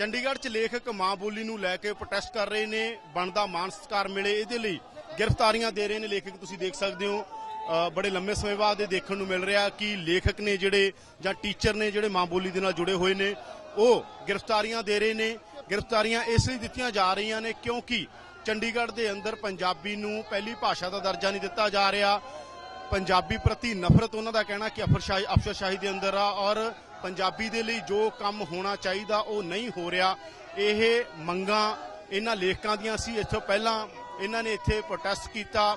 ਚੰਡੀਗੜ੍ਹ 'ਚ ਲੇਖਕ ਮਾਂ ਬੋਲੀ ਨੂੰ ਲੈ ਕੇ ਪ੍ਰੋਟੈਸਟ ਕਰ ਰਹੇ ਨੇ, ਬਣਦਾ ਮਾਨ ਸਤਿਕਾਰ ਮਿਲੇ, ਇਹਦੇ ਲਈ ਗ੍ਰਿਫਤਾਰੀਆਂ ਦੇ ਰਹੇ ਨੇ ਲੇਖਕ, ਤੁਸੀਂ ਦੇਖ ਸਕਦੇ ਹੋ। ਬੜੇ ਲੰਮੇ ਸਮੇਂ ਬਾਅਦ ਇਹ ਦੇਖਣ ਨੂੰ ਮਿਲ ਰਿਹਾ ਕਿ ਲੇਖਕ ਨੇ ਜਿਹੜੇ ਜਾਂ ਟੀਚਰ ਨੇ ਜਿਹੜੇ ਮਾਂ ਬੋਲੀ ਦੇ ਨਾਲ ਜੁੜੇ ਹੋਏ ਨੇ, ਉਹ ਗ੍ਰਿਫਤਾਰੀਆਂ ਦੇ ਰਹੇ ਨੇ। ਗ੍ਰਿਫਤਾਰੀਆਂ ਇਸ ਲਈ ਦਿੱਤੀਆਂ ਜਾ ਰਹੀਆਂ ਨੇ ਕਿਉਂਕਿ ਚੰਡੀਗੜ੍ਹ ਦੇ ਅੰਦਰ ਪੰਜਾਬੀ ਨੂੰ ਪਹਿਲੀ ਭਾਸ਼ਾ ਦਾ ਦਰਜਾ ਨਹੀਂ ਦਿੱਤਾ ਜਾ ਰਿਹਾ। ਪੰਜਾਬੀ ਪ੍ਰਤੀ ਨਫ਼ਰਤ ਉਹਨਾਂ ਦਾ ਕਹਿਣਾ ਕਿ ਅਫਰਸ਼ਾਹੀ ਅਫਸਰਸ਼ਾਹੀ ਦੇ ਅੰਦਰ ਆ ਔਰ ਪੰਜਾਬੀ ਦੇ ਲਈ ਜੋ ਕੰਮ ਹੋਣਾ ਚਾਹੀਦਾ ਉਹ ਨਹੀਂ ਹੋ ਰਿਹਾ। ਇਹ ਮੰਗਾਂ ਇਹਨਾਂ ਲੇਖਕਾਂ ਦੀਆਂ ਸੀ। ਇੱਥੋਂ ਪਹਿਲਾਂ ਇਹਨਾਂ ਨੇ ਇੱਥੇ ਪ੍ਰੋਟੈਸਟ ਕੀਤਾ,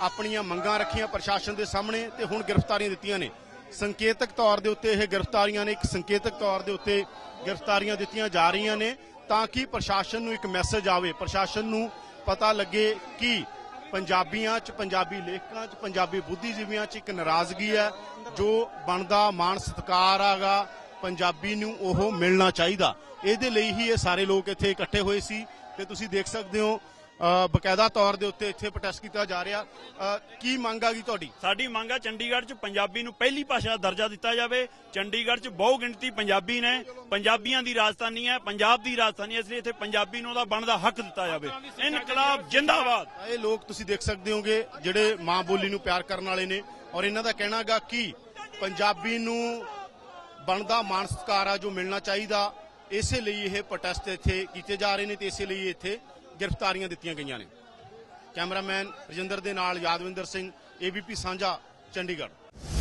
ਆਪਣੀਆਂ ਮੰਗਾਂ ਰੱਖੀਆਂ ਪ੍ਰਸ਼ਾਸਨ ਦੇ ਸਾਹਮਣੇ ਤੇ ਹੁਣ ਗ੍ਰਿਫਤਾਰੀਆਂ ਦਿੱਤੀਆਂ ਨੇ। ਸੰਕੇਤਕ ਤੌਰ ਦੇ ਉੱਤੇ ਇਹ ਗ੍ਰਿਫਤਾਰੀਆਂ ਨੇ, ਇੱਕ ਸੰਕੇਤਕ ਤੌਰ ਦੇ ਉੱਤੇ ਗ੍ਰਿਫਤਾਰੀਆਂ ਦਿੱਤੀਆਂ ਜਾ ਰਹੀਆਂ ਨੇ ਤਾਂ ਕਿ ਪ੍ਰਸ਼ਾਸਨ ਨੂੰ ਇੱਕ ਮੈਸੇਜ ਆਵੇ, ਪ੍ਰਸ਼ਾਸਨ ਨੂੰ ਪਤਾ ਲੱਗੇ ਕਿ ਪੰਜਾਬੀਆਂ 'ਚ, ਪੰਜਾਬੀ ਲੇਖਕਾਂ 'ਚ, ਪੰਜਾਬੀ ਬੁੱਧੀਜੀਵੀਆਂ 'ਚ ਇੱਕ ਨਾਰਾਜ਼ਗੀ ਹੈ, ਜੋ ਬਣਦਾ ਮਾਣ ਸਤਿਕਾਰ ਆਗਾ, ਪੰਜਾਬੀ ਨੂੰ ਉਹ ਮਿਲਣਾ ਚਾਹੀਦਾ। ਇਹਦੇ ਲਈ ਹੀ ਇਹ ਸਾਰੇ ਲੋਕ ਇੱਥੇ ਇਕੱਠੇ ਹੋਏ ਸੀ। ਤੇ ਤੁਸੀਂ ਦੇਖ ਸਕਦੇ ਹੋ ਬਕਾਇਦਾ ਤੌਰ ਦੇ ਉੱਤੇ ਇੱਥੇ ਪ੍ਰੋਟੈਸਟ ਕੀਤਾ ਜਾ ਰਿਹਾ। ਕੀ ਮੰਗ ਆ ਗਈ ਤੁਹਾਡੀ? ਸਾਡੀ ਮੰਗ ਆ ਚੰਡੀਗੜ੍ਹ 'ਚ ਪੰਜਾਬੀ ਨੂੰ ਪਹਿਲੀ ਭਾਸ਼ਾ ਦਾ ਦਰਜਾ ਦਿੱਤਾ ਜਾਵੇ। ਚੰਡੀਗੜ੍ਹ 'ਚ ਬਹੁ ਗਿਣਤੀ ਪੰਜਾਬੀ ਨੇ। ਪੰਜਾਬੀਆਂ ਦੀ ਰਾਜਧਾਨੀ ਹੈ ਪੰਜਾਬ ਦੀ ਰਾਜਧਾਨੀ ਹੈ, ਇਸ ਲਈ ਇੱਥੇ ਪੰਜਾਬੀ ਨੂੰ ਉਹਦਾ ਬਣਦਾ ਹੱਕ ਦਿੱਤਾ ਜਾਵੇ। ਇਨਕਲਾਬ ਜਿੰਦਾਬਾਦ। ਇਹ ਲੋਕ ਤੁਸੀਂ ਦੇਖ ਸਕਦੇ ਹੋਗੇ ਜਿਹੜੇ ਮਾਂ ਬੋਲੀ ਨੂੰ ਪਿਆਰ ਕਰਨ ਵਾਲੇ ਨੇ। ਔਰ ਇਹਨਾਂ ਦਾ ਕਹਿਣਾਗਾ ਕਿ ਪੰਜਾਬੀ ਨੂੰ ਬਣਦਾ ਮਾਣ ਸਤਿਕਾਰ ਆ ਜੋ ਮਿਲਣਾ ਚਾਹੀਦਾ। ਇਸੇ ਲਈ ਇਹ ਪ੍ਰੋਟੈਸਟ ਇੱਥੇ ਕੀਤੇ ਜਾ ਰਹੇ ਨੇ ਤੇ ਇਸੇ ਲਈ ਇੱਥੇ ਗ੍ਰਿਫਤਾਰੀਆਂ ਦਿੱਤੀਆਂ ਗਈਆਂ ਨੇ। ਕੈਮਰਾਮੈਨ ਰਜਿੰਦਰ ਦੇ ਨਾਲ ਯਾਦਵਿੰਦਰ ਸਿੰਘ ਏਬੀਪੀ ਸਾਂਝਾ ਚੰਡੀਗੜ੍ਹ।